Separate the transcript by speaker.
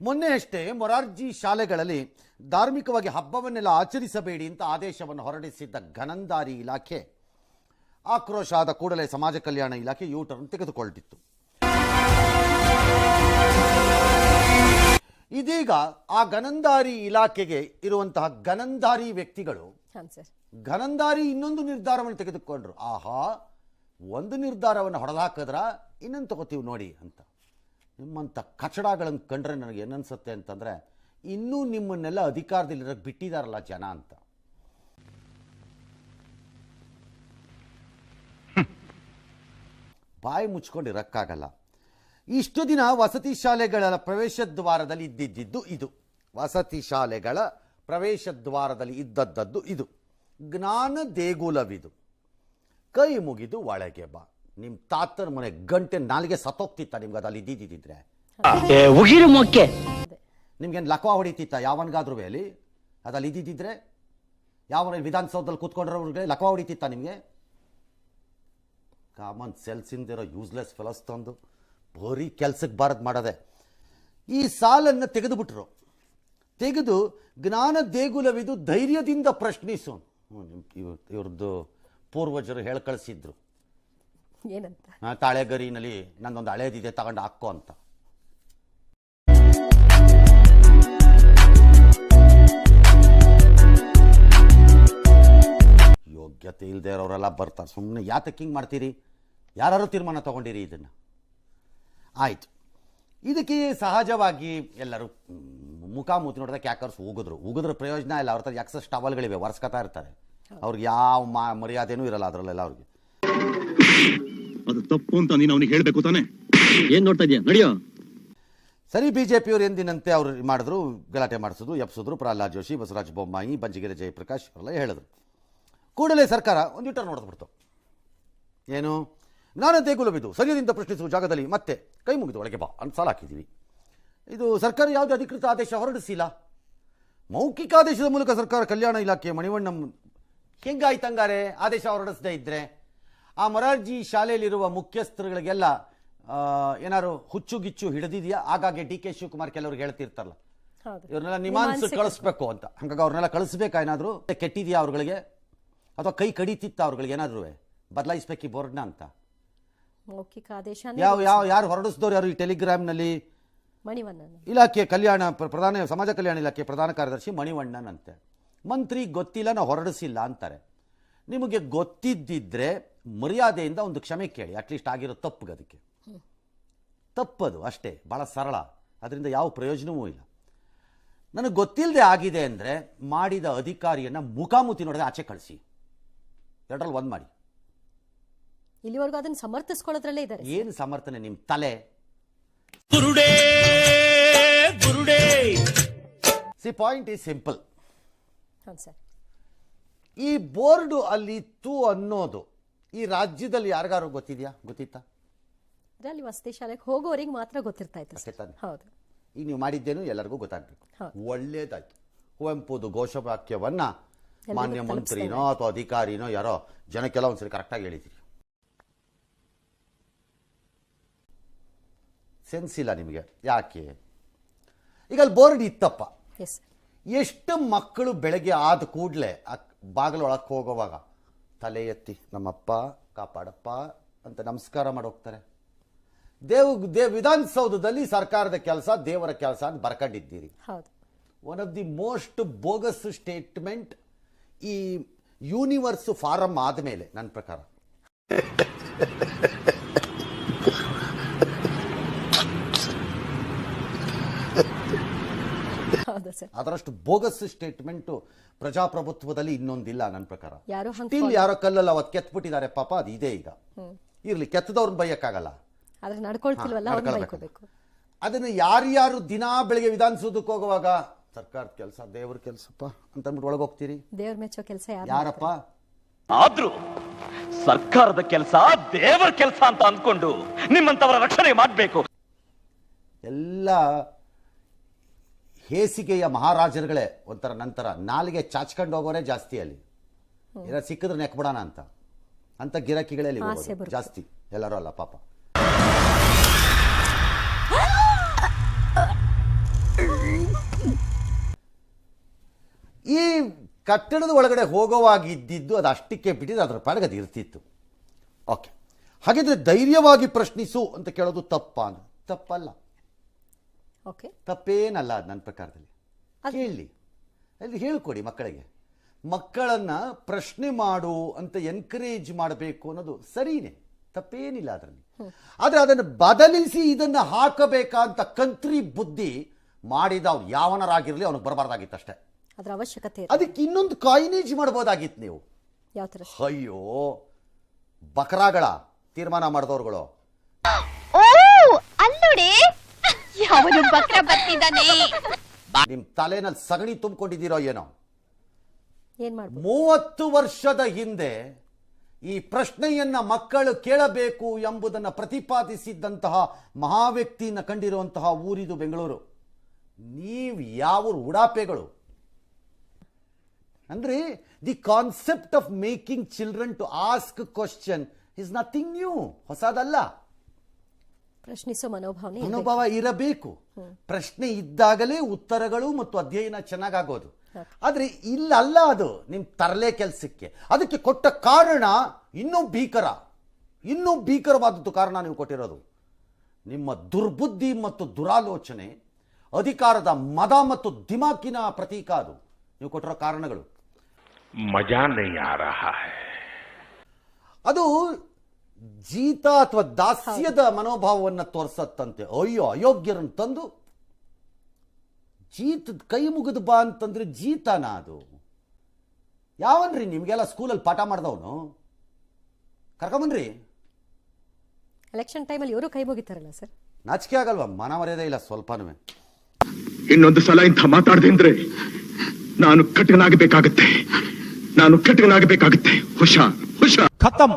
Speaker 1: ಮೊನ್ನೆ ಅಷ್ಟೇ ಮೊರಾರ್ಜಿ ಶಾಲೆಗಳಲ್ಲಿ ಧಾರ್ಮಿಕವಾಗಿ ಹಬ್ಬವನ್ನೆಲ್ಲ ಆಚರಿಸಬೇಡಿ ಅಂತ ಆದೇಶವನ್ನು ಹೊರಡಿಸಿದ್ದ ಗನಂದಾರಿ ಇಲಾಖೆ ಆಕ್ರೋಶ ಆದ ಕೂಡಲೇ ಸಮಾಜ ಕಲ್ಯಾಣ ಇಲಾಖೆ ಯೂಟರ್ನ್ ತೆಗೆದುಕೊಂಡಿತ್ತು ಇದೀಗ ಆ ಗನಂದಾರಿ ಇಲಾಖೆಗೆ ಇರುವಂತಹ ಗನಂದಾರಿ ವ್ಯಕ್ತಿಗಳು ಘನಂದಾರಿ ಇನ್ನೊಂದು ನಿರ್ಧಾರವನ್ನು ತೆಗೆದುಕೊಂಡ್ರು. ಆಹಾ ಒಂದು ನಿರ್ಧಾರವನ್ನು ಹೊಡೆದಾಕಿದ್ರ? ಇನ್ನೊಂದು ತಗೋತೀವಿ ನೋಡಿ ಅಂತ. ನಿಮ್ಮಂಥ ಕಚಡಗಳನ್ನು ಕಂಡ್ರೆ ನನಗೆ ಏನನ್ಸುತ್ತೆ ಅಂತಂದರೆ, ಇನ್ನೂ ನಿಮ್ಮನ್ನೆಲ್ಲ ಅಧಿಕಾರದಲ್ಲಿರೋಕ್ಕೆ ಬಿಟ್ಟಿದಾರಲ್ಲ ಜನ ಅಂತ. ಬಾಯಿ ಮುಚ್ಕೊಂಡು ಇರೋಕ್ಕಾಗಲ್ಲ ಇಷ್ಟು ದಿನ ವಸತಿ ಶಾಲೆಗಳ ಪ್ರವೇಶ ದ್ವಾರದಲ್ಲಿ ಇದ್ದಿದ್ದು ಇದು. ವಸತಿ ಶಾಲೆಗಳ ಪ್ರವೇಶ ದ್ವಾರದಲ್ಲಿ ಇದ್ದದ್ದದ್ದು ಇದು. ಜ್ಞಾನ ದೇಗುಲವಿದು. ಕೈ ಮುಗಿದು ಒಳಗೆ ಬಾ. ನಿಮ್ಮ ತಾತನ ಮನೆ ಗಂಟೆ ನಾಲಿಗೆ ಸತ್ತೋಗ್ತಿತ್ತ ನಿಮ್ಗೆ ಅದಲ್ಲಿ ಇದ್ದಿದ್ದಿದ್ರೆ
Speaker 2: ಉಗಿರು ಮೊಕ್ಕೆ.
Speaker 3: ನಿಮ್ಗೆ
Speaker 1: ನಿಮ್ಗೇನು ಲಕ್ವ ಹೊಡಿತಿತ್ತ ಯಾವನ್ಗಾದ್ರೂ ಅಲ್ಲಿ? ಅದಲ್ಲಿ ಇದ್ದಿದ್ದಿದ್ರೆ ಯಾವ ವಿಧಾನಸೌಧದಲ್ಲಿ ಕೂತ್ಕೊಂಡ್ರೆ ಲಕ್ವ ಹೊಡಿತಿತ್ತ ನಿಮಗೆ? ಕಾಮನ್ ಸೆಲ್ಸ್ ಇಂದಿರೋ ಯೂಸ್ಲೆಸ್ ಫೆಲಸ್ ತಂದು ಬರೀ ಕೆಲ್ಸಕ್ಕೆ ಬಾರದು ಮಾಡದೆ. ಈ ಸಾಲನ್ನು ತೆಗೆದುಬಿಟ್ರು. ತೆಗೆದು ಜ್ಞಾನ ದೇಗುಲವಿದು ಧೈರ್ಯದಿಂದ ಪ್ರಶ್ನಿಸು ಇವ್ರದ್ದು ಪೂರ್ವಜರು ಹೇಳಿ ಕಳಿಸಿದ್ರು
Speaker 3: ಏನಂತ?
Speaker 1: ತಾಳೆ ತಾಳೆಗರಿನಲ್ಲಿ ನಂದೊಂದು ಹಳೇದಿದೆ ತಗೊಂಡು ಹಾಕೋ ಅಂತ. ಯೋಗ್ಯತೆ ಇಲ್ಲದೆ ಇರೋರೆಲ್ಲ ಬರ್ತಾರೆ. ಸುಮ್ಮನೆ ಯಾತಕ್ಕೆ ಹಿಂಗೆ ಮಾಡ್ತೀರಿ? ಯಾರು ತೀರ್ಮಾನ ತಗೊಂಡಿರಿ ಇದನ್ನು. ಆಯ್ತು. ಇದಕ್ಕೆ ಸಹಜವಾಗಿ ಎಲ್ಲರೂ ಮುಖಾಮುಖಿ ನೋಡಿದಾಗ ಕ್ಯಾಕರ್ಸ್ ಹೋಗಿದ್ರು ಹೋಗಿದ್ರೆ ಪ್ರಯೋಜನ ಇಲ್ಲ. ಅವ್ರ ಹತ್ರ ಎಕ್ಸಸ್ ಟವಲ್ಗಳಿವೆ ಒರೆಸ್ಕೊತಾ ಇರ್ತಾರೆ. ಅವ್ರಿಗೆ ಯಾವ ಮಾ ಮರ್ಯಾದೆನೂ ಇರಲ್ಲ ಅದರಲ್ಲೆಲ್ಲ ಅವ್ರಿಗೆ.
Speaker 4: ಅದು ತಪ್ಪು ಅಂತ ನೀನು ಅವನಿಗೆ ಹೇಳಬೇಕು ತಾನೆ.
Speaker 2: ಏನ್ ನೋಡ್ತಾ ಇದೀಯ? ನಡಿಯೋ.
Speaker 1: ಸರಿ, ಬಿಜೆಪಿಯವರು ಎಂದಿನಂತೆ ಅವರು ಮಾಡಿದ್ರು, ಗಲಾಟೆ ಮಾಡಿಸಿದ್ರು ಎಪ್ಸಿದ್ರು ಪ್ರಹ್ಲಾದ್ ಜೋಶಿ, ಬಸವರಾಜ ಬೊಮ್ಮಾಯಿ, ಬಂಜಗಿರಿ ಜಯಪ್ರಕಾಶ್ ಅವರೆಲ್ಲ ಹೇಳಿದ್ರು. ಕೂಡಲೇ ಸರ್ಕಾರ ಒಂದು ಟರ್ನ್ ನೋಡಿದ್ಬಿಡ್ತು ಏನು? ನಾನು ದೇಗುಲವಿದು ಸರಿಯದಿಂದ ಪ್ರಶ್ನಿಸುವ ಜಾಗದಲ್ಲಿ ಮತ್ತೆ ಕೈ ಮುಗಿದು ಒಳಗೆ ಬಾ, ಅಂತ ಸಾಲ ಹಾಕಿದ್ದೀವಿ ಇದು ಸರ್ಕಾರ ಯಾವುದೇ ಅಧಿಕೃತ ಆದೇಶ ಹೊರಡಿಸಿಲ್ಲ. ಮೌಖಿಕ ಆದೇಶದ ಮೂಲಕ ಸರ್ಕಾರ ಕಲ್ಯಾಣ ಇಲಾಖೆ ಮಣಿವಣ್ಣ, ಹೆಂಗಾಯ್ತಂಗಾರೆ? ಆದೇಶ ಹೊರಡಿಸದೇ ಇದ್ರೆ. ಆ ಮೊರಾರ್ಜಿ ಶಾಲೆಯಲ್ಲಿರುವ ಮುಖ್ಯಸ್ಥರುಗಳಿಗೆಲ್ಲ ಏನಾದ್ರು ಹುಚ್ಚು ಗಿಚ್ಚು ಹಿಡಿದಿದೆಯಾ? ಆಗಾಗ್ಗೆ ಡಿ ಕೆ ಶಿವಕುಮಾರ್ ಕೆಲವ್ರಿಗೆ ಹೇಳ್ತಿರ್ತಾರಲ್ಲ. ಇವ್ರನ್ನೆಲ್ಲ ನಿಮಾನ್ಸ್ ಕಳಿಸ್ಬೇಕು. ಅಂತ. ಹಂಗಾಗಿ ಅವ್ರನ್ನೆಲ್ಲ ಕಳಿಸ್ಬೇಕಾ ಏನಾದ್ರು? ಕೆಟ್ಟಿದ್ಯಾ ಅವ್ರಗಳಿಗೆ? ಅಥವಾ ಕೈ ಕಡಿತಿತ್ತ ಅವ್ರಗಳಿಗೆ ಏನಾದ್ರು? ಬದಲಾಯಿಸ್ಬೇಕು ಈ ಬೋರ್ಡ್ನ ಅಂತ. ಯಾವ ಯಾವ ಯಾರು ಹೊರಡಿಸಿದವ್ರು ಯಾರು ಈ ಟೆಲಿಗ್ರಾಮ್ನಲ್ಲಿ?
Speaker 3: ಮಣಿವಣ್ಣನ
Speaker 1: ಇಲಾಖೆ ಕಲ್ಯಾಣ ಪ್ರ- ಪ್ರಧಾನ ಸಮಾಜ ಕಲ್ಯಾಣ ಇಲಾಖೆ ಪ್ರಧಾನ ಕಾರ್ಯದರ್ಶಿ ಮಣಿವಣ್ಣನ್ ಅಂತೆ ಮಂತ್ರಿ ಗೊತ್ತಿಲ್ಲ ನಾವು ಹೊರಡಿಸಿಲ್ಲ ಅಂತಾರೆ. ನಿಮಗೆ ಗೊತ್ತಿದ್ದಿದ್ರೆ ಮರ್ಯಾದೆಯಿಂದ ಒಂದು ಕ್ಷಮೆ ಕೇಳಿ. ಅಟ್ಲೀಸ್ಟ್ ಆಗಿರೋ ತಪ್ಪಿಗೆ ಅದಕ್ಕೆ. ತಪ್ಪದು ಅಷ್ಟೇ. ಭಾಳ ಸರಳ. ಅದರಿಂದ ಯಾವ ಪ್ರಯೋಜನವೂ ಇಲ್ಲ. ನನಗೆ ಗೊತ್ತಿಲ್ಲದೆ ಆಗಿದೆ ಅಂದರೆ ಮಾಡಿದ ಅಧಿಕಾರಿಯನ್ನು ಮುಖಾಮುಖಿ ನೋಡಿದ್ರೆ ಆಚೆ ಕಳಿಸಿ. ಎರಡರಲ್ಲಿ ಒಂದು ಮಾಡಿ.
Speaker 3: ಇಲ್ಲಿವರೆಗೂ ಅದನ್ನ ಸಮರ್ಥಿಸ್ಕೊಳ್ಳೋದ್ರಲ್ಲೇ ಇದ್ದಾರೆ.
Speaker 1: ಏನು ಸಮರ್ಥನೆ ನಿಮ್ಮ ತಲೆ?
Speaker 4: ಬುರುಡೇ ಬುರುಡೇ
Speaker 1: ಸಿ ಪಾಯಿಂಟ್ ಈಸ್ ಸಿಂಪಲ್
Speaker 3: ಹಾಂ ಸರ್.
Speaker 1: ಈ ಬೋರ್ಡು ಅಲ್ಲಿತ್ತು ಅನ್ನೋದು ಈ ರಾಜ್ಯದಲ್ಲಿ ಯಾರಿಗಾರು ಗೊತ್ತಿದ್ಯಾ? ಗೊತ್ತಿತ್ತಾ?
Speaker 3: ಅಲ್ಲಿ ವಸತಿ ಶಾಲೆಗೆ ಹೋಗೋರಿಗೆ ಮಾತ್ರ ಗೊತ್ತಿರ್ತಾ ಇತ್ತು
Speaker 1: ಅಷ್ಟೇ ತಾನೆ?
Speaker 3: ಹೌದು.
Speaker 1: ಈಗ ನೀವು ಮಾಡಿದ್ದೇನು ಎಲ್ಲರಿಗೂ ಗೊತ್ತಾಗಬೇಕು. ಒಳ್ಳೇದಾಯ್ತು. ಕುವೆಂಪುದು ಘೋಷವಾಕ್ಯವನ್ನ ಮಾನ್ಯ ಮಂತ್ರಿನೋ ಅಥವಾ ಅಧಿಕಾರಿನೋ ಯಾರೋ ಜನಕ್ಕೆಲ್ಲ ಒಂದ್ಸರಿ ಕರೆಕ್ಟಾಗಿ ಹೇಳಿದ್ರಿ. ಸೆನ್ಸ್ ಇಲ್ಲ ನಿಮಗೆ. ಯಾಕೆ? ಈಗ ಅಲ್ಲಿ ಬೋರ್ಡ್ ಇತ್ತಪ್ಪ.
Speaker 3: ಎಸ್
Speaker 1: ಎಷ್ಟು ಮಕ್ಕಳು ಬೆಳಗ್ಗೆ ಆದ ಕೂಡಲೇ ಬಾಗಿಲೊಳಕ್ಕೆ ಹೋಗುವಾಗ ತಲೆ ಎತ್ತಿ ನಮ್ಮಪ್ಪ ಕಾಪಾಡಪ್ಪ ಅಂತ ನಮಸ್ಕಾರ ಮಾಡಿ ಹೋಗ್ತಾರೆ. ದೇವ್ ದೇವ್ ವಿಧಾನಸೌಧದಲ್ಲಿ ಸರ್ಕಾರದ ಕೆಲಸ ದೇವರ ಕೆಲಸ ಅಂತ ಬರ್ಕೊಂಡಿದ್ದೀರಿ. One of the most bogus statement ಈ ಯೂನಿವರ್ಸ್ ಫಾರಮ್ ಆದಮೇಲೆ ನನ್ನ ಪ್ರಕಾರ
Speaker 3: ಹೌದು ಸರ್
Speaker 1: ಅದರಷ್ಟು ಬೋಗಸ್ ಸ್ಟೇಟ್ಮೆಂಟು ಪ್ರಜಾಪ್ರಭುತ್ವದಲ್ಲಿ ಇನ್ನೊಂದಿಲ್ಲ ನನ್ನ ಪ್ರಕಾರ.
Speaker 3: ಯಾರು? ಹಂಗ್
Speaker 1: ಸ್ಟಿಲ್ ಯಾರೋ ಕಲ್ಲಲ್ಲಿ ಅವತ್ತು ಕೆತ್ಬಿಟ್ಟಿದ್ದಾರೆ ಪಾಪ ಅದು ಇದೆ ಈಗ. ಇರ್ಲಿ ಕೆತ್ತದವ್ರನ್ನ ಬೈಯಕ್ಕಾಗಲ್ಲ. ಅದನ್ನ ಯಾರ್ಯಾರು ದಿನಾ ಬೆಳಿಗ್ಗೆ ವಿಧಾನಸೌಧಕ್ಕೆ ಹೋಗುವಾಗ ಸರ್ಕಾರದ ಕೆಲಸ ದೇವ್ರ ಕೆಲಸಪ್ಪ ಅಂತ ಅಂದ್ಬಿಟ್ಟು ಒಳಗೆ ಹೋಗ್ತೀರಿ
Speaker 3: ದೇವ್ರ ಮೆಚ್ಚೋ ಕೆಲಸ ಯಾರು
Speaker 1: ಯಾರಪ್ಪ?
Speaker 5: ಆದ್ರೂ ಸರ್ಕಾರದ ಕೆಲಸ ದೇವರ ಕೆಲಸ ಅಂತ ಅಂದ್ಕೊಂಡು ನಿಮ್ಮಂತವರ ರಕ್ಷಣೆ ಮಾಡಬೇಕು.
Speaker 1: ಎಲ್ಲ ಹೇಸಿಗೆಯ ಮಹಾರಾಜರುಗಳೇ ಒಂಥರ ನಂತರ ನಾಲಿಗೆ ಚಾಚ್ಕೊಂಡು ಹೋಗೋರೆ ಜಾಸ್ತಿ ಅಲ್ಲಿ. ಏನಾದ್ರು ಸಿಕ್ಕಿದ್ರೆ ನೆಕ್ಬಿಡೋಣ ಅಂತ. ಅಂತ
Speaker 3: ಗಿರಾಕಿಗಳಲ್ಲಿ
Speaker 1: ಜಾಸ್ತಿ. ಎಲ್ಲರೂ ಅಲ್ಲ ಪಾಪ. ಈ ಕಟ್ಟಡದ ಒಳಗಡೆ ಹೋಗೋವಾಗಿದ್ದಿದ್ದು ಅದು ಅಷ್ಟಕ್ಕೆ ಬಿಟ್ಟಿದ್ದು ಅದರ ಪಾಡಗದು ಇರ್ತಿತ್ತು. ಓಕೆ. ಹಾಗಿದ್ರೆ ಧೈರ್ಯವಾಗಿ ಪ್ರಶ್ನಿಸು ಅಂತ ಕೇಳೋದು ತಪ್ಪ ಅಂದ್ರೆ? ತಪ್ಪಲ್ಲ.
Speaker 3: ಓಕೆ
Speaker 1: ತಪ್ಪೇನಲ್ಲ ಅದು ನನ್ನ ಪ್ರಕಾರದಲ್ಲಿ. ಹೇಳಿ ಅಲ್ಲಿ ಹೇಳ್ಕೊಡಿ ಮಕ್ಕಳಿಗೆ. ಮಕ್ಕಳನ್ನ ಪ್ರಶ್ನೆ ಮಾಡು ಅಂತ ಎನ್ಕರೇಜ್ ಮಾಡಬೇಕು ಅನ್ನೋದು ಸರಿನೇ. ತಪ್ಪೇನಿಲ್ಲ ಅದರಲ್ಲಿ. ಆದರೆ ಅದನ್ನು ಬದಲಿಸಿ ಇದನ್ನು ಹಾಕಬೇಕಂತ ಕಂತ್ರಿ ಬುದ್ಧಿ ಮಾಡಿದ ಅವ್ನು ಯಾವನರಾಗಿರಲಿ ಅವನಿಗೆ ಬರಬಾರ್ದಾಗಿತ್ತು ಅಷ್ಟೇ.
Speaker 3: ಅದರ ಅವಶ್ಯಕತೆ ಇದೆ.
Speaker 1: ಅದಕ್ಕೆ ಇನ್ನೊಂದು ಕಾಯಿನೇಜ್ ಮಾಡ್ಬೋದಾಗಿತ್ತು ನೀವು.
Speaker 3: ಯಾವ
Speaker 1: ಅಯ್ಯೋ ಬಕರಾಗಳ ತೀರ್ಮಾನ ಮಾಡಿದವ್ರುಗಳು.
Speaker 6: ಓ ಅಲ್ಲೋಡೆ. ಅವನು ಬಕ್ರ ಬರ್ತಿದ್ದಾನೆ.
Speaker 1: ನಿಮ್ಮ ತಲೆನಲ್ಲಿ ಸಗಣಿ ತುಂಬಿಕೊಂಡಿದ್ದೀರೋ ಏನೋ? ಮೂವತ್ತು ವರ್ಷದ ಹಿಂದೆ ಈ ಪ್ರಶ್ನೆಯನ್ನ ಮಕ್ಕಳು ಕೇಳಬೇಕು ಎಂಬುದನ್ನು ಪ್ರತಿಪಾದಿಸಿದ್ದಂತಹ ಮಹಾವ್ಯಕ್ತಿಯನ್ನು ಕಂಡಿರುವಂತಹ ಊರಿದು ಬೆಂಗಳೂರು. ನೀವು ಯಾವ ಉಡಾಪೆಗಳು. ಅಂದ್ರೆ the concept of making children to ask question is nothing new ಹೊಸದಲ್ಲ.
Speaker 3: ಪ್ರಶ್ನಿಸೋ ಮನೋಭಾವನೆ
Speaker 1: ಅನುಭವ ಇರಬೇಕು. ಪ್ರಶ್ನೆ ಇದ್ದಾಗಲೇ ಉತ್ತರಗಳು ಮತ್ತು ಅಧ್ಯಯನ ಚೆನ್ನಾಗಾಗೋದು. ಆದರೆ ಇಲ್ಲಲ್ಲ ಅದು ನಿಮ್ ತರಲೆ ಕೆಲಸಕ್ಕೆ. ಅದಕ್ಕೆ ಕೊಟ್ಟ ಕಾರಣ ಇನ್ನೂ ಭೀಕರ. ಇನ್ನೂ ಭೀಕರವಾದದ್ದು ಕಾರಣ ನೀವು ಕೊಟ್ಟಿರೋದು. ನಿಮ್ಮ ದುರ್ಬುದ್ಧಿ ಮತ್ತು ದುರಾಲೋಚನೆ ಅಧಿಕಾರದ ಮದ ಮತ್ತು ದಿಮಾಕಿನ ಪ್ರತೀಕ ಅದು. ನೀವು ಕೊಟ್ಟಿರೋ ಕಾರಣಗಳು.
Speaker 7: ಮಜಾ
Speaker 1: ಅದು ಜೀತ ಅಥವಾ ದಾಸ್ಯದ ಮನೋಭಾವವನ್ನು ತೋರಿಸತ್ತಂತೆ. ಅಯ್ಯೋ ಅಯೋಗ್ಯರನ್ನು ತಂದು ಜೀತದ ಕೈ ಮುಗಿದು ಬಾ ಅಂತಂದ್ರೆ ಜೀತನ ಅದು? ಯಾವನ್ರಿ ನಿಮಗೆಲ್ಲ ಸ್ಕೂಲಲ್ಲಿ ಪಾಠ ಮಾಡ್ದವನು? ಕರ್ಕೊಂಬನ್ರಿ.
Speaker 3: ಎಲೆಕ್ಷನ್ ಟೈಮಲ್ಲಿ ಇವರು ಕೈ ಮುಗಿತಾರಲ್ಲ ಸರ್?
Speaker 1: ನಾಚಿಕೆ ಆಗಲ್ವಾ? ಮನ ಮರ್ಯಾದೆ ಇಲ್ಲ ಸ್ವಲ್ಪನೂ.
Speaker 4: ಇನ್ನೊಂದು ಸಲ ಇಂಥ ಮಾತಾಡದೆ ಅಂದ್ರೆ ನಾನು ಕಟ್ಟನಾಗಬೇಕಾಗತ್ತೆ ನಾನು ಕಟ್ಟನಾಗಬೇಕಾಗತ್ತೆ ಹುಷಾ ಹುಷಾ.
Speaker 8: ಖತಮ್